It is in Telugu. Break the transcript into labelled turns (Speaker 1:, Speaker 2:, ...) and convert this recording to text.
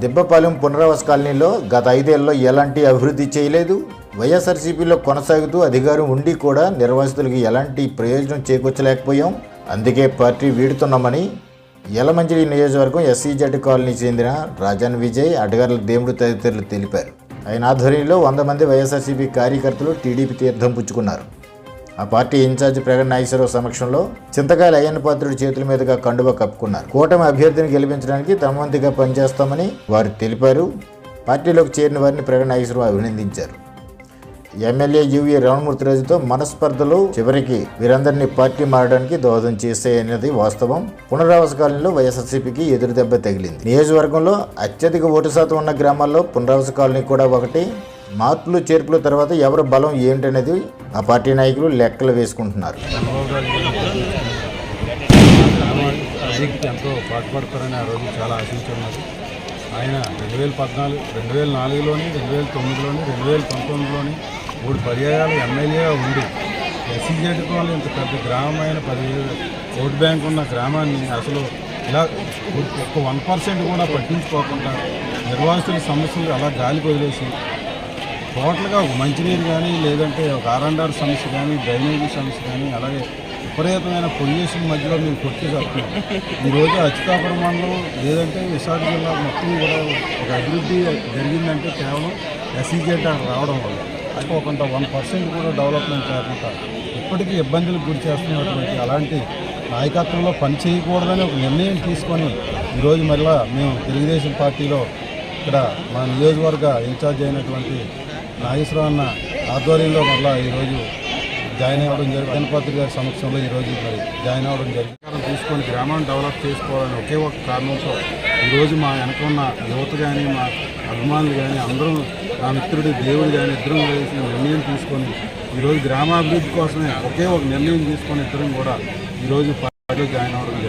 Speaker 1: దిబ్బపాలెం పునరావాస కాలనీలో గత ఐదేళ్ళలో ఎలాంటి అభివృద్ధి చేయలేదు. వైఎస్ఆర్సీపీలో కొనసాగుతూ అధికారం ఉండి కూడా నిర్వాసితులకు ఎలాంటి ప్రయోజనం చేకూర్చలేకపోయాం. అందుకే పార్టీ వీడుతున్నామని యలమంచిలి నియోజకవర్గం ఎస్సీజెడ్ కాలనీకి చెందిన రాజన్ విజయ్ అడ్డగారుల దేవుడు తదితరులు తెలిపారు. ఆయన ఆధ్వర్యంలో వంద మంది వైఎస్ఆర్సీపీ కార్యకర్తలు టీడీపీ తీర్థం పుచ్చుకున్నారు. ఆ పార్టీ ఇన్ఛార్జ్ ప్రగణ నాగేశ్వరరావు సమక్షంలో చింతకాయల అయ్యన్న పాత్రుడి చేతుల మీదుగా కండువ కప్పుకున్నారు. కూటమి అభ్యర్థిని గెలిపించడానికి తమ వంతుగా పనిచేస్తామని వారు తెలిపారు. పార్టీలోకి చేరిన వారిని ప్రగణ నాగేశ్వరరావు అభినందించారు. ఎమ్మెల్యే యువి రామమూర్తిరాజుతో మనస్పర్ధలు చివరికి వీరందరినీ పార్టీ మారడానికి దోహదం చేస్తాయనేది వాస్తవం. పునరావాస కాలనీలో వైఎస్ఆర్సీపీకి ఎదురు దెబ్బ తగిలింది. నియోజకవర్గంలో అత్యధిక ఓటు శాతం ఉన్న గ్రామాల్లో పునరావాస కాలనీ కూడా ఒకటి. మార్పులు చేర్పుల తర్వాత ఎవరి బలం ఏంటనేది ఆ పార్టీ నాయకులు లెక్కలు వేసుకుంటున్నారు.
Speaker 2: ఎంతో పాటుపడతారని ఆ రోజు చాలా ఆశించున్నారు. ఆయన రెండు వేల పద్నాలుగు రెండు వేల నాలుగులోని రెండు వేల తొమ్మిదిలోని రెండు వేల పంతొమ్మిదిలోని మూడు పర్యాయాలు ఎమ్మెల్యేగా ఉండి ఎస్సీజెడ్ వాళ్ళు ఇంత పెద్ద గ్రామమైన పదివేలు ఓటు బ్యాంక్ ఉన్న గ్రామాన్ని అసలు ఇలా ఒక్క వన్ పర్సెంట్ కూడా పట్టించుకోకుండా నిర్వాసితుల సమస్యలు అలా గాలి వదిలేసి టోటల్గా ఒక మంచినీరు కానీ లేదంటే ఒక ఆర్ఎండ్ఆర్ సమస్య కానీ డ్రైనేజీ సమస్య కానీ అలాగే విపరీతమైన పొల్యూషన్ మధ్యలో మేము కొట్టి చెప్తున్నాం ఈరోజు అచ్యుతాపురం మండలం లేదంటే విశాఖ జిల్లా మొత్తం కూడా ఒక అభివృద్ధి జరిగిందంటే కేవలం ఎస్సీజెడ్ రావడం వల్ల. అంటే కొంత వన్ పర్సెంట్ కూడా డెవలప్మెంట్ కాకుండా ఇప్పటికీ ఇబ్బందులకు గురి చేస్తున్నటువంటి అలాంటి నాయకత్వంలో పని చేయకూడదని ఒక నిర్ణయం తీసుకొని ఈరోజు మరలా మేము తెలుగుదేశం పార్టీలో ఇక్కడ మా నియోజకవర్గ ఇన్ఛార్జ్ అయినటువంటి నాగేశ్వరరావు అన్న ఆధ్వర్యంలో మళ్ళా ఈరోజు జాయిన్ అవ్వడం జరిగింది. గణపతి గారి సమక్షంలో ఈరోజు మరి జాయిన్ అవ్వడం జరిగింది. తీసుకొని గ్రామాన్ని డెవలప్ చేసుకోవాలని ఒకే ఒక కారణంతో ఈరోజు మా వెనక ఉన్న యువత కానీ మా అభిమానులు కానీ అందరూ నా మిత్రుడు దేవుడు కానీ ఇద్దరం కలిసి నిర్ణయం తీసుకొని ఈరోజు గ్రామాభివృద్ధి కోసమే ఒకే ఒక నిర్ణయం తీసుకొని ఇద్దరం కూడా ఈరోజు పార్టీలో జాయిన్ అవ్వడం